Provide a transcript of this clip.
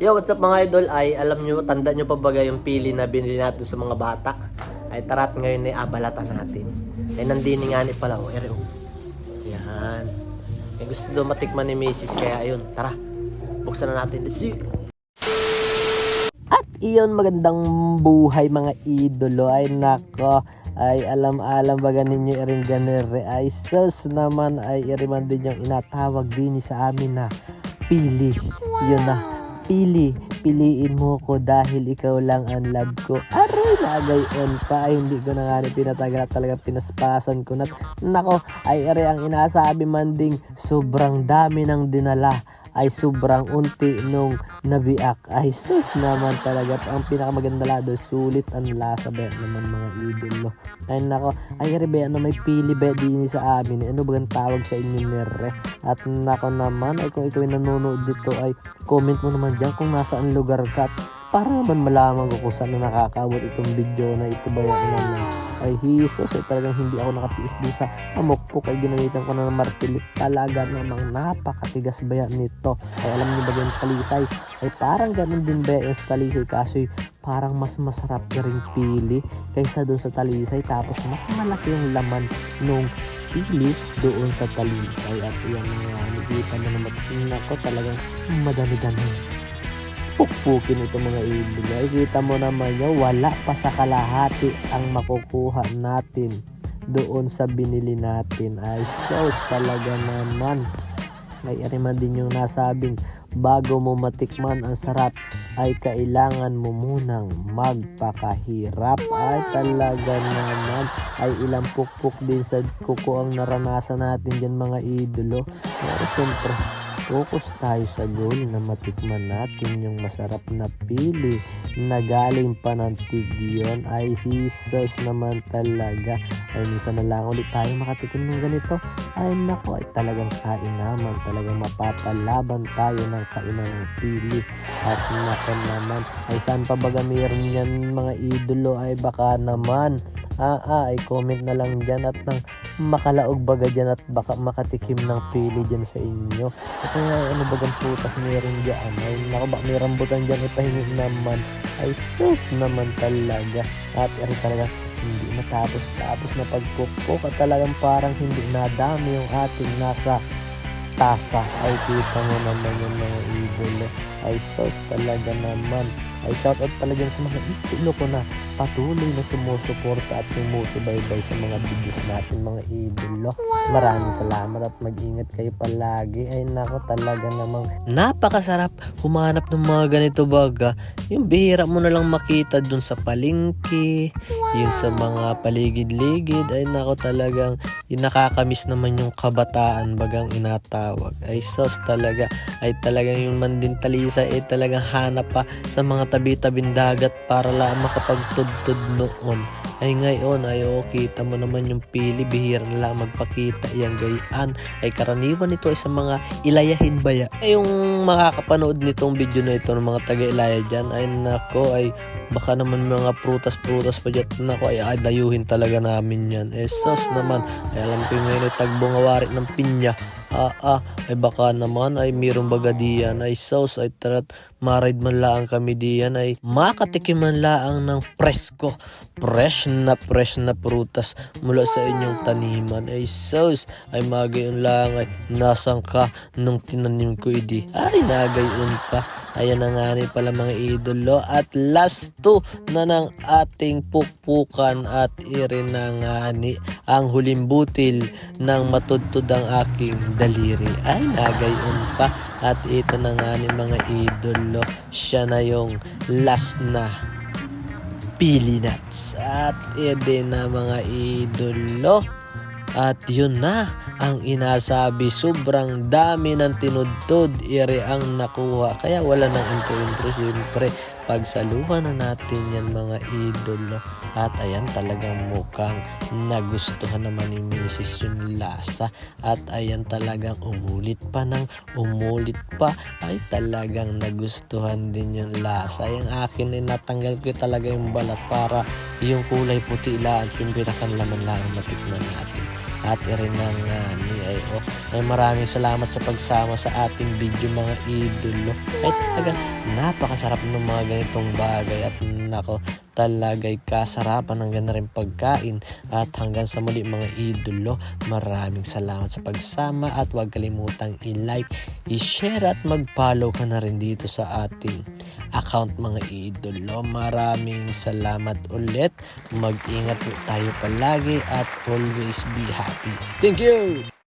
Yo, what's up mga idol? Ay, alam nyo, tanda nyo pa baga yung pili na binili natin sa mga bata? Ay, tara't ngayon ay abalatan natin. Ay, nandini nga ni pala, oh, ere, oh. Yan. Ay, gusto daw matikman ni Macy's, kaya ayun, tara. Buksan na natin. Let's see. At iyon, magandang buhay mga idolo. Ay, nako. Ay, alam-alam baga ninyo iring ganere. Ay, sus naman ay iriman din yung inatawag din sa amin na pili. Yun na. Pili. Piliin mo ko dahil ikaw lang ang love ko. Aray, lagay on pa. Ay, hindi ko na nga rin tinatagal at talaga pinaspasan ko na. Nako, ay aray ang inasabi man ding sobrang dami ng dinala ay sobrang unti nung nabiak. Ay sus naman talaga ang pinakamaganda lado sulit ang lasa ba naman mga idol no ay nako. Ay rebe ano may pili ba din sa amin. Ano ba ang tawag sa inyo nere at nako naman ay kung ikaw ay nanonood dito ay comment mo naman dyan kung nasaan lugar ka. At para naman malaman ko kung saan na nakakabot itong video na ito ba yan naman ay hisos ay talagang hindi ako nakatiis dun sa amokpok ay ginamitan ko na ng martilyo talaga namang napakatigas ba yan nito? Ay alam niyo ba yung talisay? Ay parang ganun din ba yung sa talisay? Kaso parang mas masarap na rin pili kaysa dun sa talisay. Tapos mas malaki yung laman nung pili doon sa talisay. At yan nga nakikita mo naman. Nako talagang madami-dami pukpukin ito mga ibig. Ay, kita mo naman nyo, wala pa sa kalahati ang makukuha natin doon sa binili natin. Ay, sauce talaga naman. Ay, ariman din yung nasabing, bago mo matikman ang sarap, ay kailangan mo munang magpakahirap. Ay, talaga naman. Ay, ilang pukpuk din sa kuko ang naranasan natin dyan mga idolo. Pero siyempre, focus tayo sa goal na matikman natin yung masarap na pili na galing pa ng tigyon ay hisos naman talaga. Ay minsan na lang ulit tayo makatikim ng ganito. Ay nako ay talagang kain naman talagang mapapalaban tayo ng kainan ng pili. At nako naman ay saan pa baga meron yan mga idolo? Ay baka naman ah, ah ay comment na lang dyan at nang makalaog baga dyan at baka makatikim ng pili dyan sa inyo. At nga ano bagang putas meron dyan? Ay naku ba may rambutan dyan. Ipahingi naman. Ay sus naman talaga. At ari talaga hindi matapos. Tapos na pagpupok at talagang parang hindi nadami yung ating nasa tasa. Ay kita mo naman yung mga idolo ay sus talaga naman ay shoutout pala dyan sa mga ko na patuloy na sumusuporta at sumusubaybay sa mga videos natin mga idolo. Maraming salamat at mag-ingat kayo palagi. Ay nako talaga namang napakasarap humanap ng mga ganito baga. Yung bihira mo na lang makita dun sa palingki, yung sa mga paligid-ligid. Ay nako talagang yung nakakamiss naman yung kabataan bagang inatawag. Ay sos talaga. Ay talagang yung mandintalisa ay talagang hanap pa sa mga tabi-tabing dagat para lang makapagtudtod noon. Ay ngayon ay oh, kita mo naman yung pili. Bihira na lang magpakita yang gayaan ay karaniwan nito ay sa mga ilayahin baya. Ay yung makakapanood nitong video na ito ng mga taga-ilaya dyan ay nako ay baka naman mga prutas-prutas pa dyan. Nako ay, ay dayuhin talaga namin yan. Eh sus naman. Ay alam ko yung ngayon ay tagbungawari ng pinya ah ah. Ay baka naman. Ay mayroong baga diyan. Ay sauce ay tarat. Maride man lang kami diyan. Ay makatikim man lang ng presko. Fresh na fresh na prutas mula sa inyong taniman. Ay sauce ay magayon lang. Ay nasang ka nung tinanim ko idi? Ay nagayon pa Ayan na nga rin pala mga idolo. At last two na ng ating pukpukan at irin na nga ni ang huling butil ng matudtod ang aking daliri. Ay, nagayon pa. At ito na nga ni mga idolo. Siya na yung last na pili nuts. At ede na mga idolo. At yun na ang inasabi sobrang dami ng tinudtod ire ang nakuha. Kaya wala nang intro-intro siyempre. Pagsaluhan na natin yan mga idolo at ayan talagang mukhang nagustuhan naman ni Mrs. yung lasa. At ayan talagang umulit pa ng umulit pa. Ay talagang nagustuhan din yung lasa. Yung akin ay natanggal ko talaga yung balat para yung kulay puti lang at yung pinakanlaman lang ang matikman natin at irin ng uh, ni ay oh. Ay maraming salamat sa pagsama sa ating video mga idolo. Ay talaga napakasarap ng mga ganitong bagay at nako talagay kasarapan ng ganda rin pagkain at hanggang sa muli mga idolo maraming salamat sa pagsama at huwag kalimutang i-like i-share at mag-follow ka na rin dito sa ating account mga idolo. Maraming salamat ulit. Mag-ingat tayo palagi at always be happy. Thank you